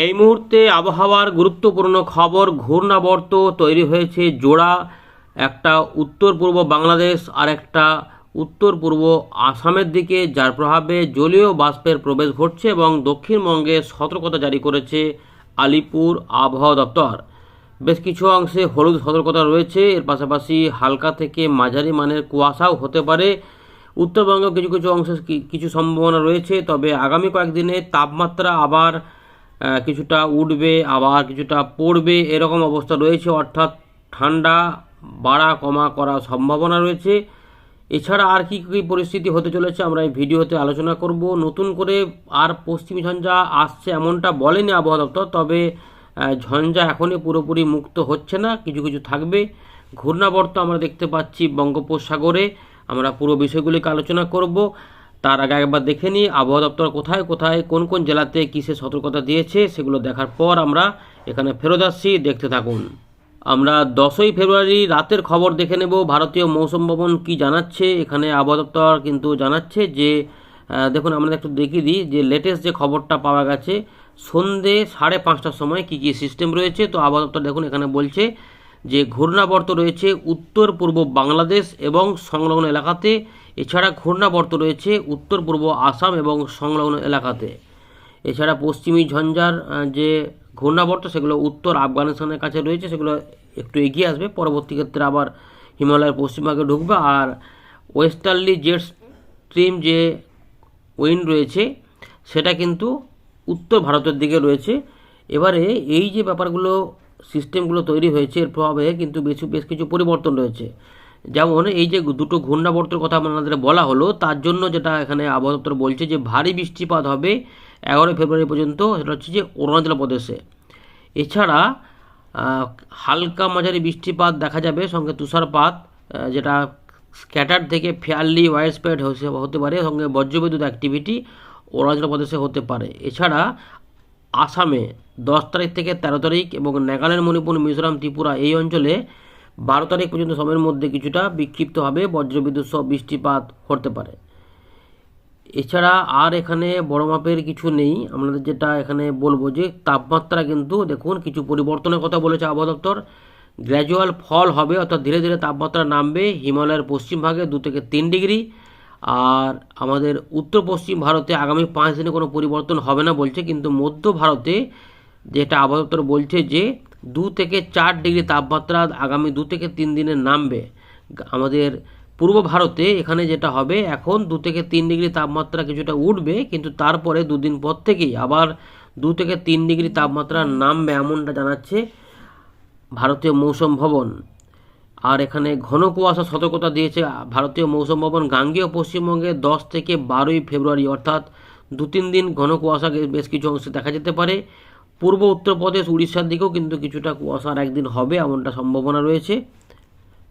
এই মুহূর্তে আবহাওয়ার গুরুত্বপূর্ণ খবর, ঘূর্ণাবর্ত তৈরি হয়েছে জোড়া, একটা উত্তর পূর্ব বাংলাদেশ আর একটা উত্তর পূর্ব আসামের দিকে, যার প্রভাবে জলীয় বাষ্পের প্রবেশ ঘটছে এবং দক্ষিণবঙ্গে সতর্কতা জারি করেছে আলিপুর আবহাওয়া দপ্তর। বেশ কিছু অংশে হলুদ সতর্কতা রয়েছে, এর পাশাপাশি হালকা থেকে মাঝারি মানের কুয়াশাও হতে পারে। উত্তরবঙ্গে কিছু কিছু অংশে কিছু সম্ভাবনা রয়েছে, তবে আগামী কয়েকদিনে তাপমাত্রা আবার কিছুটা উঠবে, আবার কিছুটা পড়বে, এরকম অবস্থা রয়েছে। অর্থাৎ ঠান্ডা, বাড়া, কমা করার সম্ভাবনা রয়েছে। এছাড়া আর কি কী পরিস্থিতি হতে চলেছে আমরা এই ভিডিওতে আলোচনা করব। নতুন করে আর পশ্চিমী ঝঞ্ঝা আসছে এমনটা বলেনি আবহাওয়া দপ্তর, তবে ঝঞ্ঝা এখনই পুরোপুরি মুক্ত হচ্ছে না, কিছু কিছু থাকবে। ঘূর্ণাবর্ত আমরা দেখতে পাচ্ছি বঙ্গোপসাগরে। আমরা পুরো বিষয়গুলিকে আলোচনা করব। তার আগে একবার দেখে নিই, আবহাওয়া দপ্তর কোথায় কোথায়, কোন কোন জেলাতে কিসের সতর্কতা দিয়েছে, সেগুলো দেখার পর আমরা এখানে ফেরত আসছি, দেখতে থাকুন। আমরা দশই ফেব্রুয়ারি রাতের খবর দেখে নেব, ভারতীয় মৌসুম ভবন কী জানাচ্ছে, এখানে আবহাওয়া দপ্তর কিন্তু জানাচ্ছে যে দেখুন আমরা একটু দেখিয়ে দিই যে লেটেস্ট যে খবরটা পাওয়া গেছে, সন্ধে সাড়ে পাঁচটার সময় কি কি সিস্টেম রয়েছে, তো আবহাওয়া দপ্তর দেখুন এখানে বলছে যে ঘূর্ণাবর্ত রয়েছে উত্তর পূর্ব বাংলাদেশ এবং সংলগ্ন এলাকাতে এছাড়া ঘূর্ণাবর্ত রয়েছে উত্তর পূর্ব আসাম এবং সংলগ্ন এলাকাতে। এছাড়া পশ্চিমী ঝঞ্ঝার যে ঘূর্ণাবর্ত, সেগুলো উত্তর আফগানিস্তানের কাছে রয়েছে, সেগুলো একটু এগিয়ে আসবে। পরবর্তী ক্ষেত্রে আবার হিমালয়ের পশ্চিমভাগে ঢুকবে। আর ওয়েস্টার্লি জেট স্ট্রিম যে উইন্ড রয়েছে, সেটা কিন্তু উত্তর ভারতের দিকে রয়েছে। এবারে এই যে ব্যাপারগুলো, সিস্টেমগুলো তৈরি হয়েছে, এর প্রভাবে কিন্তু বেশ বেশ কিছু পরিবর্তন রয়েছে। যেমন এই যে দুটো ঘূর্ণাবর্তের কথা আপনাদের বলা হলো, তার জন্য যেটা এখানে আবহাওয়া বলছে যে ভারী বৃষ্টিপাত হবে এগারোই ফেব্রুয়ারি পর্যন্ত, সেটা হচ্ছে যে অরুণাচল প্রদেশে। এছাড়া হালকা মাঝারি বৃষ্টিপাত দেখা যাবে, সঙ্গে তুষারপাত যেটা স্ক্যাটার থেকে ফেয়ারলি ওয়াইড স্প্রেড হতে পারে, সঙ্গে বজ্রবিদ্যুৎ অ্যাক্টিভিটি অরুণাচল প্রদেশে হতে পারে। এছাড়া, আসামে দশ তারিখ থেকে তেরো তারিখ এবং নাগাল্যান্ড, মণিপুর, মিজোরাম, ত্রিপুরা এই অঞ্চলে বারো তারিখ পর্যন্ত সময়ের মধ্যে কিছুটা বিক্ষিপ্তভাবে বজ্রবিদ্যুৎ সহ বৃষ্টিপাত হতে পারে। এছাড়া আর এখানে বড় মাপের কিছু নেই। আমাদের যেটা এখানে বলব যে, তাপমাত্রা কিন্তু দেখুন কিছু পরিবর্তনের কথা বলেছে আবহাওয়া দপ্তর। গ্র্যাজুয়াল ফল হবে, অর্থাৎ ধীরে ধীরে তাপমাত্রা নামবে। হিমালয়ের পশ্চিম ভাগে দু থেকে তিন ডিগ্রি। আর আমাদের উত্তর পশ্চিম ভারতে আগামী পাঁচ দিনে কোনো পরিবর্তন হবে না বলছে। কিন্তু মধ্য ভারতে যেটা আবহাওয়া দপ্তর বলছে যে দু থেকে চার ডিগ্রি তাপমাত্রা আগামী দু থেকে তিন দিনে নামবে। আমাদের পূর্ব ভারতে এখানে যেটা হবে, এখন দু থেকে তিন ডিগ্রি তাপমাত্রা কিছুটা উঠবে, কিন্তু তারপরে দুদিন পর থেকেই আবার দু থেকে তিন ডিগ্রি তাপমাত্রা নামবে এমনটা জানাচ্ছে ভারতীয় মৌসুম ভবন। আর এখানে ঘন কুয়াশা সতর্কতা দিয়েছে ভারতীয় মৌসুম ভবন গাঙ্গেয় পশ্চিমবঙ্গে দশ থেকে বারোই ফেব্রুয়ারি, অর্থাৎ দু তিন দিন ঘন কুয়াশা বেশ কিছু অংশে দেখা যেতে পারে। পূর্ব উত্তরপ্রদেশ, উড়িষ্যার দিকেও কিন্তু কিছুটা কুয়াশার একদিন হবে এমনটা সম্ভাবনা রয়েছে।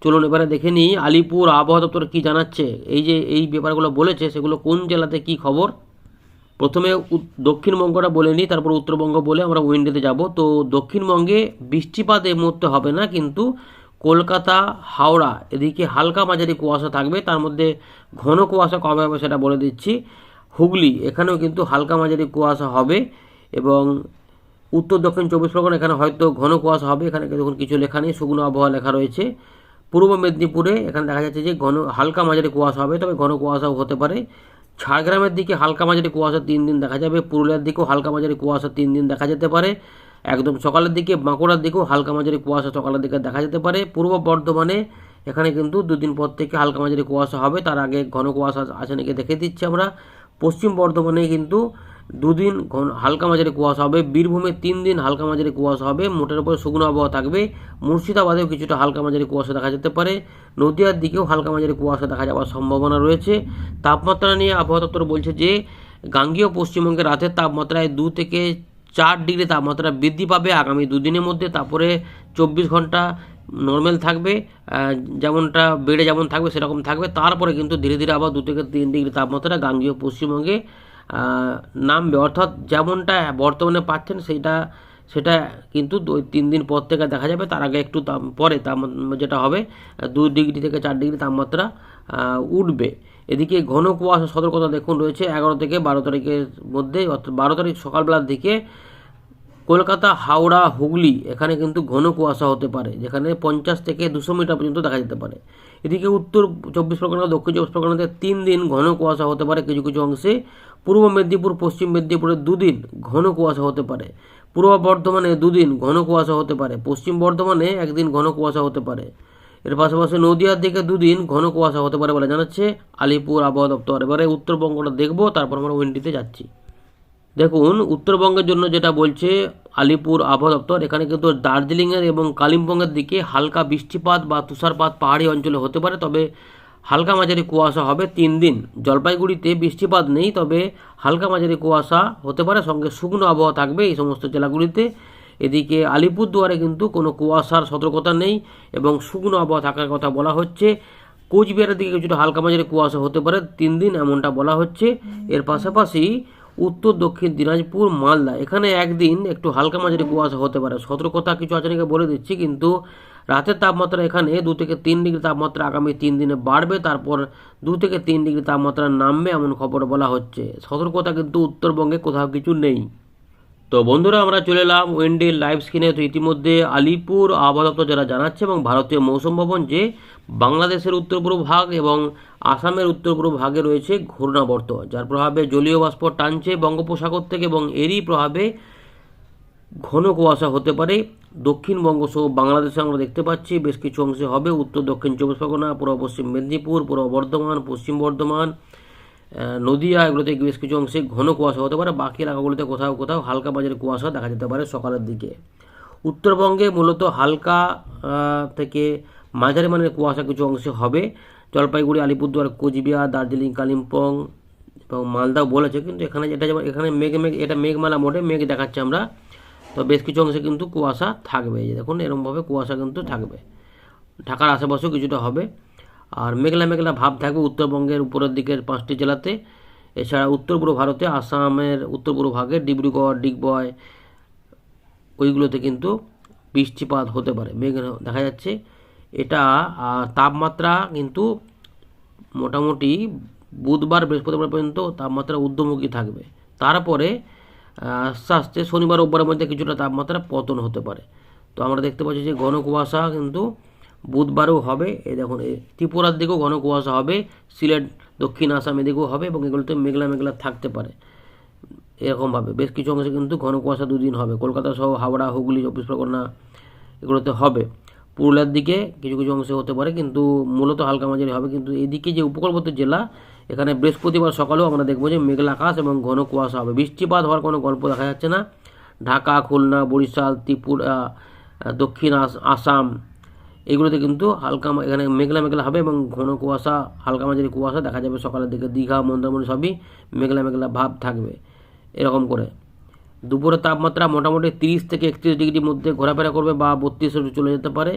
চলুন এবারে দেখে নিই, আলিপুর আবহাওয়া দপ্তর কী জানাচ্ছে? এই যে এই ব্যাপারগুলো বলেছে, সেগুলো কোন জেলাতে কি খবর? প্রথমে দক্ষিণবঙ্গটা বলে নিই, তারপর উত্তরবঙ্গ বলে আমরা উইন্ডেতে যাব। তো দক্ষিণবঙ্গে বৃষ্টিপাত এই মুহূর্তে হবে না, কিন্তু কলকাতা, হাওড়া, এদিকে হালকা মাঝারি কুয়াশা থাকবে। তার মধ্যে ঘন কুয়াশা কবে হবে সেটা বলে দিচ্ছি। হুগলি, এখানেও কিন্তু হালকা মাঝারি কুয়াশা হবে এবং উত্তর দক্ষিণ চব্বিশ পরগনা, এখানে হয়তো ঘন কুয়াশা হবে, এখানে দেখুন কিছু লেখা নেই শুকনো আবহাওয়া লেখা রয়েছে। পূর্ব মেদিনীপুরে এখানে দেখা যাচ্ছে যে ঘন, হালকা মাঝারি কুয়াশা হবে, তবে ঘন কুয়াশাও হতে পারে। ঝাড়গ্রামের দিকে হালকা মাঝারি কুয়াশা তিন দিন দেখা যাবে, পুরুলিয়ার দিকেও হালকা মাঝারি কুয়াশা তিন দিন দেখা যেতে পারে। একদম সকালের দিকে বাঁকুড়ার দিকেও হালকা মাঝারি কুয়াশা সকালের দিকে দেখা যেতে পারে। পূর্ব বর্ধমানে এখানে কিন্তু দুদিন পর থেকে হালকা মাঝারি কুয়াশা হবে, তার আগে ঘন কুয়াশা আছে নাকি দেখে দিচ্ছি আমরা। পশ্চিম বর্ধমানে কিন্তু দুদিন ঘন হালকা মাঝারি কুয়াশা হবে। বীরভূমে তিন দিন হালকা মাঝারি কুয়াশা হবে। মোটের উপরে শুকনো আবহাওয়া থাকবে। মুর্শিদাবাদেও কিছুটা হালকা মাঝারি কুয়াশা দেখা যেতে পারে। নদিয়ার দিকেও হালকা মাঝারি কুয়াশা দেখা যাওয়ার সম্ভাবনা রয়েছে। তাপমাত্রা নিয়ে আবহাওয়া দপ্তর বলছে যে, গাঙ্গীয় পশ্চিমবঙ্গে রাতের তাপমাত্রায় দু থেকে চার ডিগ্রি তাপমাত্রা বৃদ্ধি পাবে। আগামী দুদিনের মধ্যে তারপরে চব্বিশ ঘণ্টা নর্মাল থাকবে। যেমনটা বেড়ে যেমন থাকবে, সেরকম থাকবে। তারপরে কিন্তু ধীরে ধীরে আবার দু থেকে তিন ডিগ্রি তাপমাত্রা গাঙ্গীয় পশ্চিমবঙ্গে নামবে। অর্থাৎ যেমনটা বর্তমানে পাচ্ছেন সেইটা, সেটা কিন্তু দুই তিন দিন পর থেকে দেখা যাবে। তার আগে একটু তাপ পরে তাপমাত্রা যেটা হবে, দুই ডিগ্রি থেকে চার ডিগ্রি তাপমাত্রা উঠবে। এদিকে ঘন কুয়াশা সতর্কতা দেখুন রয়েছে এগারো থেকে বারো তারিখের মধ্যে, অর্থাৎ বারো তারিখ সকালবেলার দিকে কলকাতা, হাওড়া, হুগলি, এখানে কিন্তু ঘন কুয়াশা হতে পারে, যেখানে পঞ্চাশ থেকে দুশো মিটার পর্যন্ত দেখা যেতে পারে। এদিকে উত্তর চব্বিশ পরগনা, দক্ষিণ চব্বিশ পরগনাতে তিন দিন ঘন কুয়াশা হতে পারে কিছু কিছু অংশে। পূর্ব মেদিনীপুর, পশ্চিম মেদিনীপুরে দুদিন ঘন কুয়াশা হতে পারে। পূর্ব বর্ধমানে দুদিন ঘন কুয়াশা হতে পারে। পশ্চিম বর্ধমানে একদিন ঘন কুয়াশা হতে পারে। এর পাশাপাশি নদিয়ার দিকে দুদিন ঘন কুয়াশা হতে পারে বলে জানাচ্ছে আলিপুর আবহাওয়া দপ্তর। এবারে উত্তরবঙ্গটা দেখব, তারপর আমরা উইন্ডিতে যাচ্ছি। দেখুন, উত্তরবঙ্গের জন্য যেটা বলছে আলিপুর আবহাওয়া দপ্তর, এখানে কিন্তু দার্জিলিংয়ের এবং কালিম্পংয়ের দিকে হালকা বৃষ্টিপাত বা তুষারপাত পাহাড়ি অঞ্চলে হতে পারে। তবে হালকা মাঝারি কুয়াশা হবে তিন দিন। জলপাইগুড়িতে বৃষ্টিপাত নেই, তবে হালকা মাঝারি কুয়াশা হতে পারে। সঙ্গে শুকনো আবহাওয়া থাকবে এই সমস্ত জেলাগুলিতে। এদিকে আলিপুরদুয়ারে কিন্তু কোনো কুয়াশার সতর্কতা নেই এবং শুকনো আবহাওয়া থাকার কথা বলা হচ্ছে। কোচবিহারের দিকে কিছুটা হালকা মাঝারি কুয়াশা হতে পারে, তিন দিন এমনটা বলা হচ্ছে। এর পাশাপাশি উত্তর, দক্ষিণ, দিনাজপুর, মালদা। এখানে একদিন একটু হালকা মাঝারি কুয়াশা হতে পারে। সতর্কতা কিছু আছে নাকি বলে দিচ্ছি, কিন্তু রাতের তাপমাত্রা এখানে দু থেকে তিন ডিগ্রি তাপমাত্রা আগামী তিন দিনে বাড়বে। তারপর দু থেকে তিন ডিগ্রি তাপমাত্রা নামবে এমন খবর বলা হচ্ছে। সতর্কতা কিন্তু উত্তরবঙ্গে কোথাও কিছু নেই। তো বন্ধুরা, আমরা চলে এলাম ওয়েন্ডের লাইভ স্ক্রিনে। তো ইতিমধ্যে আলিপুর আবহাওয়া দপ্তর যারা জানাচ্ছে এবং ভারতীয় মৌসুম ভবন যে বাংলাদেশের উত্তর পূর্ব ভাগ এবং আসামের উত্তর পূর্ব ভাগে রয়েছে ঘূর্ণাবর্ত, যার প্রভাবে জলীয় বাষ্প টানছে বঙ্গোপসাগর থেকে এবং এরই প্রভাবে ঘন কুয়াশা হতে পারে। দক্ষিণবঙ্গ সহ বাংলাদেশে আমরা দেখতে পাচ্ছি বেশ কিছু অংশে হবে উত্তর, দক্ষিণ চব্বিশ পরগনা, পূর্ব পশ্চিম মেদিনীপুর, পূর্ব বর্ধমান, পশ্চিম বর্ধমান নদীয়া, এগুলোতে বেশ কিছু অংশে ঘন কুয়াশা হতে পারে। বাকি এলাকাগুলোতে কোথাও কোথাও হালকা বাজারে কুয়াশা দেখা যেতে পারে সকালের দিকে। উত্তরবঙ্গে মূলত হালকা থেকে মাঝারি মানের কুয়াশা কিছু অংশে হবে। জলপাইগুড়ি, আলিপুরদুয়ার, কোচবিহার, দার্জিলিং, কালিম্পং এবং মালদাও বলেছে, কিন্তু এখানে যেটা যেমন এখানে মেঘ মেঘ এটা মেঘমালা মোডে মেঘ দেখাচ্ছে আমরা। তো বেশ কিছু অংশে কিন্তু কুয়াশা থাকবে। এই যে দেখুন এরকমভাবে কুয়াশা কিন্তু থাকবে। ঢাকার আশেপাশেও কিছুটা হবে। আর মেঘলা মেঘলা ভাব থাকবে উত্তরবঙ্গের উপরের দিকের পাঁচটি জেলাতে। এছাড়া উত্তর পূর্ব ভারতে, আসামের উত্তর পূর্ব ভাগে ডিব্রুগড়, ডিগবয়, ওইগুলোতে কিন্তু বৃষ্টিপাত হতে পারে। মেঘ দেখা যাচ্ছে। এটা তাপমাত্রা কিন্তু মোটামুটি বুধবার বৃহস্পতিবার পর্যন্ত তাপমাত্রা ঊর্ধ্বমুখী থাকবে। তারপরে আস্তে আস্তে শনিবার, রোববারের মধ্যে কিছুটা তাপমাত্রা পতন হতে পারে। তো আমরা দেখতে পাচ্ছি যে ঘন কুয়াশা কিন্তু বুধবারও হবে। এই দেখুন ত্রিপুরার দিকেও ঘন কুয়াশা হবে, সিলেট, দক্ষিণ আসাম এদিকেও হবে এবং এগুলোতে মেঘলা মেঘলা থাকতে পারে। এরকমভাবে বেশ কিছু অংশে কিন্তু ঘন কুয়াশা দুদিন হবে। কলকাতা সহ হাওড়া, হুগলি, চব্বিশ পরগনা এগুলোতে হবে। পুরুলিয়ার দিকে কিছু কিছু অংশে হতে পারে, কিন্তু মূলত হালকা মাঝারি হবে। কিন্তু এদিকে যে উপকূলবর্তী জেলা, এখানে বৃহস্পতিবার সকালেও আমরা দেখব যে মেঘলা আকাশ এবং ঘন কুয়াশা হবে। বৃষ্টিপাত হওয়ার কোনো গল্প দেখা যাচ্ছে না। ঢাকা, খুলনা, বরিশাল, ত্রিপুরা দক্ষিণ আস- আসাম, এগুলোতে কিন্তু হালকা এখানে মেঘলা মেঘলা হবে এবং ঘন কুয়াশা, হালকা মাঝারি কুয়াশা দেখা যাবে সকালের দিকে। দীঘা, মন্দারমণি সবই মেঘলা মেঘলা ভাব থাকবে, এরকম করে। দুপুরের তাপমাত্রা মোটামুটি তিরিশ থেকে একত্রিশ ডিগ্রির মধ্যে ঘোরাফেরা করবে বা বত্রিশে চলে যেতে পারে।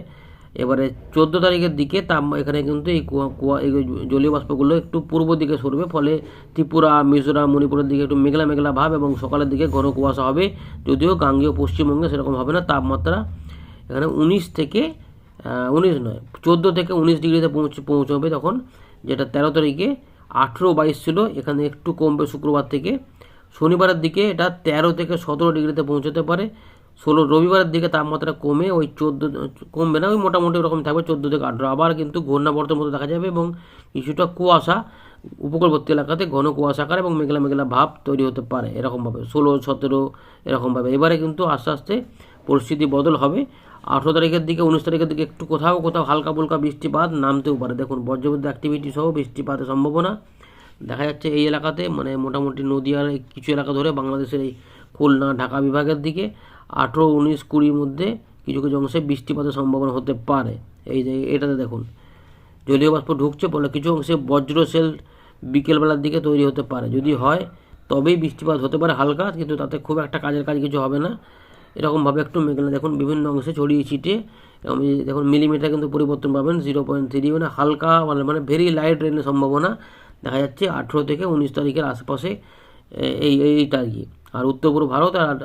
এবারে চোদ্দ তারিখের দিকে তাপ এখানে কিন্তু এই কুয়া কুয়া এই জলীয় বাষ্পগুলো একটু পূর্ব দিকে সরবে, ফলে ত্রিপুরা, মিজোরাম, মণিপুরের দিকে একটু মেঘলা মেঘলা ভাব এবং সকালের দিকে ঘন কুয়াশা হবে। যদিও গাঙ্গেয় পশ্চিমবঙ্গে সেরকম হবে না, তাপমাত্রা এখানে উনিশ থেকে উনিশ নয়, চোদ্দ থেকে উনিশ ডিগ্রিতে পৌঁছ পৌঁছবে তখন, যেটা তেরো তারিখে আঠেরো বাইশ ছিল, এখানে একটু কমবে শুক্রবার থেকে। শনিবারের দিকে এটা তেরো থেকে সতেরো ডিগ্রিতে পৌঁছতে পারে। ষোলো রবিবারের দিকে তাপমাত্রা কমে ওই চোদ্দ, কমবে না, ওই মোটামুটি ওরকম থাকবে চোদ্দ থেকে আঠেরো। আবার কিন্তু ঘূর্ণাবর্তের মতো দেখা যাবে এবং কিছুটা কুয়াশা, উপকূলবর্তী এলাকাতে ঘন কুয়াশাকার এবং মেঘলা মেঘলা ভাব তৈরি হতে পারে এরকমভাবে। ষোলো, সতেরো এরকমভাবে। এবারে কিন্তু আস্তে আস্তে পরিস্থিতি বদল হবে। আঠেরো তারিখের দিকে, উনিশ তারিখের দিকে একটু কোথাও কোথাও হালকা ফুলকা বৃষ্টিপাত নামতেও পারে। দেখুন, বজ্রবিদ্যুৎ অ্যাক্টিভিটি সহ বৃষ্টিপাতের সম্ভাবনা। দেখা যাচ্ছে এই এলাকাতে মানে মোটামুটি নদীয়ার কিছু এলাকা ধরে বাংলাদেশের এই খুলনা, ঢাকা বিভাগের দিকে আঠেরো, উনিশ, কুড়ির মধ্যে কিছু কিছু অংশে বৃষ্টিপাতের সম্ভাবনা হতে পারে। এই যে এটাতে দেখুন জলীয় বাষ্প ঢুকছে বলে কিছু অংশে বজ্র সেল বিকেলবেলার দিকে তৈরি হতে পারে। যদি হয়, তবেই বৃষ্টিপাত হতে পারে হালকা, কিন্তু তাতে খুব একটা কাজের কাজ কিছু হবে না। এরকমভাবে একটু মেঘলা, দেখুন, বিভিন্ন অংশে ছড়িয়ে ছিটিয়ে এবং দেখুন, মিলিমিটার কিন্তু পরিবর্তন পাবেন জিরো পয়েন্ট থ্রি মানে হালকা মানে মানে ভেরি লাইট রেনের সম্ভাবনা। দেখা যাচ্ছে আঠেরো থেকে উনিশ তারিখের আশেপাশে এই এইটা আর কি। আর উত্তর পূর্ব ভারত আর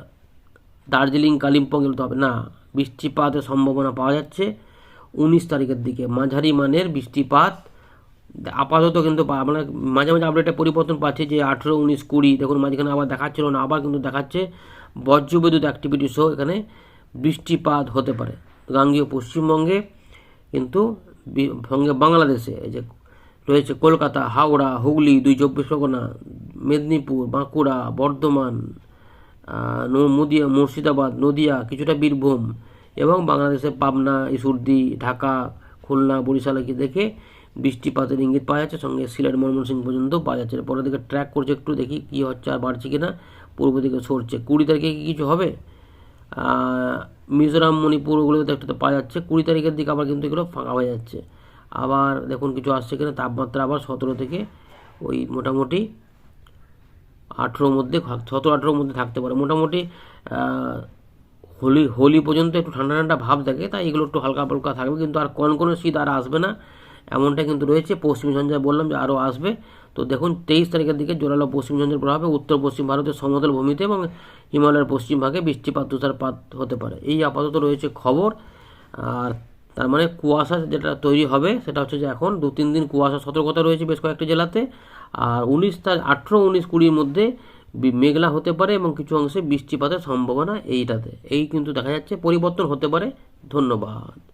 দার্জিলিং, কালিম্পং এগুলো হবে। না, বৃষ্টিপাতের সম্ভাবনা পাওয়া যাচ্ছে উনিশ তারিখের দিকে। মাঝারি মানের বৃষ্টিপাত, আপাতত কিন্তু আমরা মাঝে মাঝে আপডেটে পরিবর্তন পাচ্ছি যে আঠেরো, উনিশ, কুড়ি, দেখুন মাঝখানে আবার দেখাচ্ছিল না, আবার কিন্তু দেখাচ্ছে বজ্রবিদ্যুৎ অ্যাক্টিভিটি সহ এখানে বৃষ্টিপাত হতে পারে। গাঙ্গীয় পশ্চিমবঙ্গে কিন্তু বাংলাদেশে এই যে রয়েছে কলকাতা, হাওড়া, হুগলি, দুই চব্বিশ পরগনা, মেদিনীপুর, বাঁকুড়া, বর্ধমান নদিয়া মুর্শিদাবাদ, নদিয়া, কিছুটা বীরভূম এবং বাংলাদেশের পাবনা ইসুর্দি ঢাকা, খুলনা, বরিশালে কি দেখে বৃষ্টিপাতের ইঙ্গিত পাওয়া যাচ্ছে। সঙ্গে সিলেট, ময়মনসিংহ পর্যন্ত পাওয়া যাচ্ছে। পরের দিকে ট্র্যাক করছে একটু, দেখি কী হচ্ছে আর বাড়ছে কিনা। পূর্ব দিকে সরছে। কুড়ি তারিখে কি কিছু হবে? মিজোরাম, মণিপুর ওগুলোতে তো একটু পাওয়া যাচ্ছে। কুড়ি তারিখের দিকে আবার কিন্তু এগুলো ফাঁকা হয়ে যাচ্ছে। আবার দেখুন কিছু আসছে কিনা, তাপমাত্রা আবার সতেরো থেকে ওই মোটামুটি আঠেরোর মধ্যে সতেরো আঠেরোর মধ্যে থাকতে পারে। মোটামুটি হোলি হোলি পর্যন্ত একটু ঠান্ডা ঠান্ডা ভাব থাকে, তাই এগুলো একটু হালকা হালকা থাকবে, কিন্তু আর কোন কোনো শীত আর আসবে না। এমনটা কিন্তু রয়েছে। পশ্চিম সঞ্জয় বললাম যে আরও আসবে। তো দেখুন, তেইশ তারিখের দিকে জোরালো পশ্চিম ঝঞ্ঝার প্রভাবে উত্তর পশ্চিম ভারতের সমতল ভূমিতে এবং হিমালয়ের পশ্চিম ভাগে বৃষ্টিপাত তুষারপাত হতে পারে। এই আপাতত রয়েছে খবর। আর তার মানে কুয়াশা যেটা তৈরি হবে, সেটা হচ্ছে যে এখন দু তিন দিন কুয়াশা সতর্কতা রয়েছে বেশ কয়েকটি জেলাতে। আর উনিশ তার আঠেরো উনিশ কুড়ির মধ্যে মেঘলা হতে পারে এবং কিছু অংশে বৃষ্টিপাতের সম্ভাবনা এইটাতে। এই কিন্তু দেখা যাচ্ছে পরিবর্তন হতে পারে। ধন্যবাদ।